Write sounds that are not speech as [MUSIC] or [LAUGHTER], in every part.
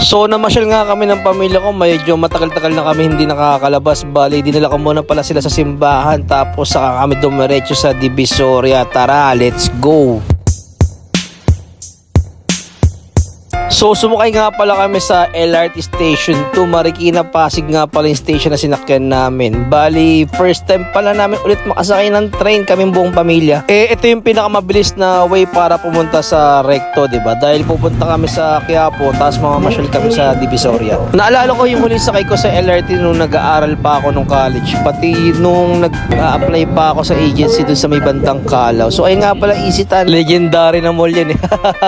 So namasyal nga kami ng pamilya ko, medyo matagal-tagal na kami hindi nakakalabas. Bali, dinala ko muna pala sila sa simbahan tapos saka kami dumiretso sa Divisoria. Tara, let's go! So sumakay nga pala kami sa LRT Station 2 Marikina Pasig nga pala yung station na sinakyan namin. Bali, first time pala namin ulit makasakay ng train kaming buong pamilya. Eh, ito yung pinakamabilis na way para pumunta sa Recto, di ba? Dahil pupunta kami sa Quiapo, tapos mamamasyal kami sa Divisoria. Naalala ko yung huling sakay ko sa LRT nung nag-aaral pa ako nung college. Pati nung nag-apply pa ako sa agency dun sa may bandang Kalaw. So, ayun nga pala, Isitan. Legendary na mall yan eh.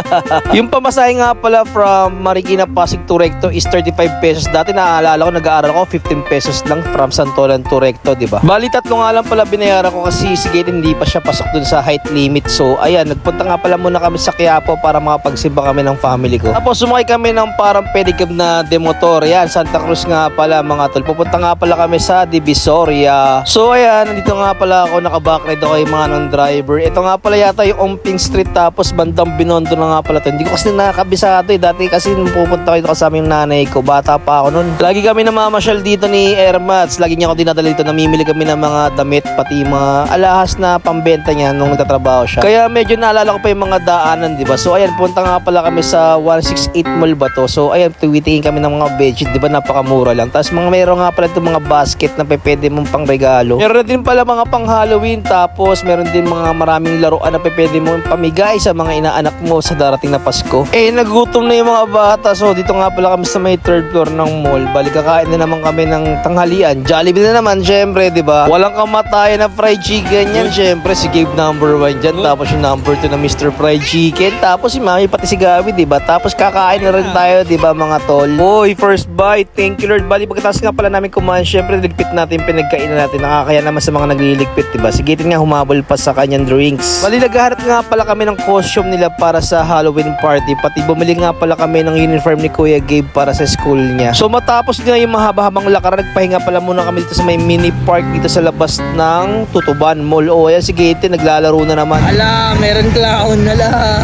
[LAUGHS] yung pamasahe nga pala from Marikina Pasig to Recto is 35 pesos. Dati naaalala ko, nag-aaral ko 15 pesos lang from Santolan to Recto, di ba? Bali tatlo nga lang pala binayaran ko kasi si Gate hindi pa siya pasok dun sa height limit. So, ayan, nagpunta nga pala muna kami sa Quiapo para makapagsimba kami ng family ko. Tapos sumakay kami ng parang pedicab na demotor. Yan, Santa Cruz nga pala mga tol. Pupunta nga pala kami sa Divisoria. So, ayan, nandito nga pala ako, nakabakride ako yung mga ng driver. Ito nga pala yata yung Omping Street tapos bandang Binondo na nga pala to. Hindi ko kasi nakakabisado eh. Dati kasi nung pupunta ko kasama yung nanay ko, bata pa ako nun. Lagi kami namamasyal dito ni Ermats. Lagi niya ako dinadala dito. Namimili kami ng mga damit, pati mga alahas na pambenta niya nung nagtatrabaho siya. Kaya medyo naalala ko pa yung mga daanan, di ba? So ayan, punta nga pala kami sa 168 Mall ba to? So ayan, tuwitingin kami ng mga bedsheet, di ba? Napakamura lang. Tapos mga meron nga pala itong mga basket na pwede mong pang regalo. Meron din pala mga pang Halloween. Tapos meron din mga maraming laruan na pwede mong pamigay sa mga inaanak mo sa darating na Pasko. Eh, nagutom na yung mga bata. So, dito nga pala kami sa may third floor ng mall. Balik kakain na naman kami ng tanghalian. Jollibee na naman, syempre, di ba? Walang kamatayan na fried chicken yan. Syempre, si Gabe number one dyan. Tapos yung number two na Mr. Fried Chicken. Tapos si Mami, pati si Gabi, di ba? Tapos kakain na rin tayo, di ba, mga tol? Boy, first bite. Thank you, Lord. Bali, pagkatapos nga pala namin kumain, syempre, ligpit natin yung pinagkainan natin. Nakakaya naman sa mga nagliligpit, di ba? Si Gaten nga humabol pa sa kanyang drinks. Bali, naghahanap nga pala kami ng costume nila para sa Halloween party. Pati bumili nga pala kami ng uniform ni Kuya Gabe para sa school niya. So matapos nga yung mahaba-habang lakaran, nagpahinga pala muna kami dito sa may mini park dito sa labas ng Tutuban Mall. O ayan si Gaten, naglalaro na naman. Ala, meron clown. Ala.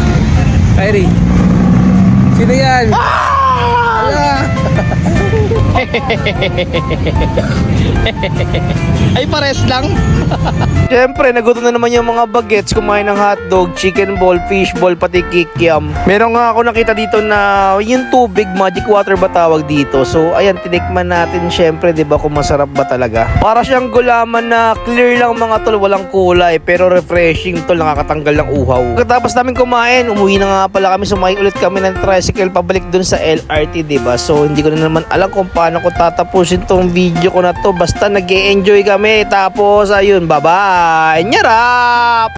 Kyrie. Sino yan? Ala. [LAUGHS] Ay, pares lang. [LAUGHS] Siyempre, nagutom na naman yung mga bagets. Kumain ng hotdog, chicken ball, fish ball, pati kikiam. Meron nga ako nakita dito na yung tubig, magic water ba tawag dito. So, ayan, tinikman natin siyempre, di ba, kung masarap ba talaga. Para siyang gulaman na clear lang mga tol, walang kulay, pero refreshing tol, nakakatanggal ng uhaw. Pagkatapos namin kumain, umuwi na nga pala kami, sumakay ulit kami ng tricycle pabalik dun sa LRT, di ba? So, hindi ko na naman alam kung paano ko tatapusin tong video ko na to. Basta nag enjoy kami. Tapos, ayun, bye-bye. Nyarap!